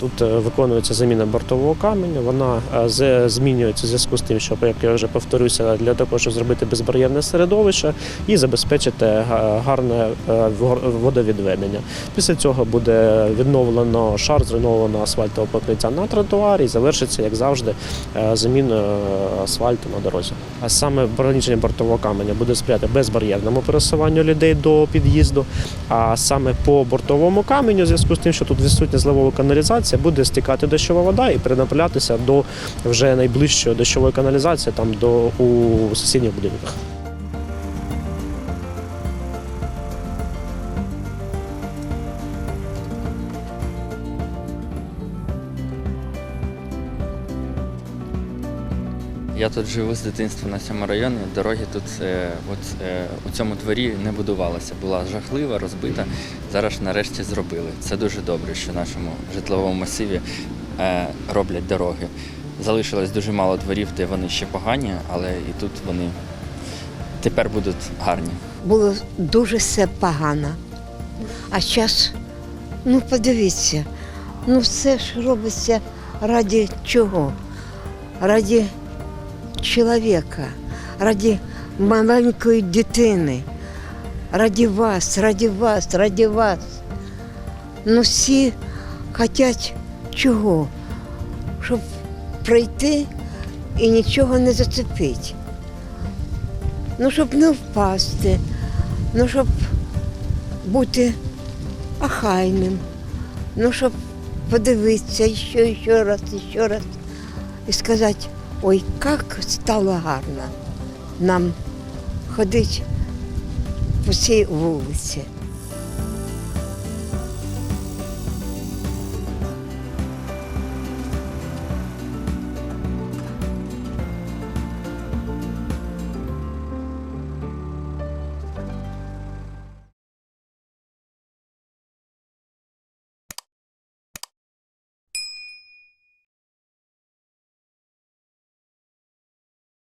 Тут е, виконується заміна бортового каменю. Вона е, змінюється в зв'язку з тим, що як я вже повторюся, для того, щоб зробити безбар'єрне середовище і забезпечити гарне е, водовідведення. Після цього буде відновлено шар зруйнованого асфальтового покриття на тротуарі і завершиться, як завжди, заміною е, асфальту на дорозі. А саме бронічення бортового каменя буде сприяти безбар'єрному пересуванню людей до під'їзду. А саме по бортовому каменю, в зв'язку з тим, що тут відсутня зливова каналізація, буде стікати дощова вода і перенаправлятися до вже найближчої дощової каналізації, там до у сусідніх будинках. Я тут живу з дитинства на цьому районі. Дороги тут е, от, е, у цьому дворі не будувалася. Була жахлива, розбита. Зараз нарешті зробили. Це дуже добре, що в нашому житловому масиві е, роблять дороги. Залишилось дуже мало дворів, де вони ще погані, але і тут вони тепер будуть гарні. було дуже все погано. А зараз, ну подивіться, ну все ж робиться раді чого? Раді чоловіка, раді маленької дитини, раді вас, раді вас, раді вас. Ну всі хочуть чого? Щоб пройти і нічого не зацепити. Ну, щоб не впасти, ну, щоб бути охайним, ну, щоб подивитися ще, ще раз, ще раз і сказати, ой, як стало гарно нам ходити по цій вулиці.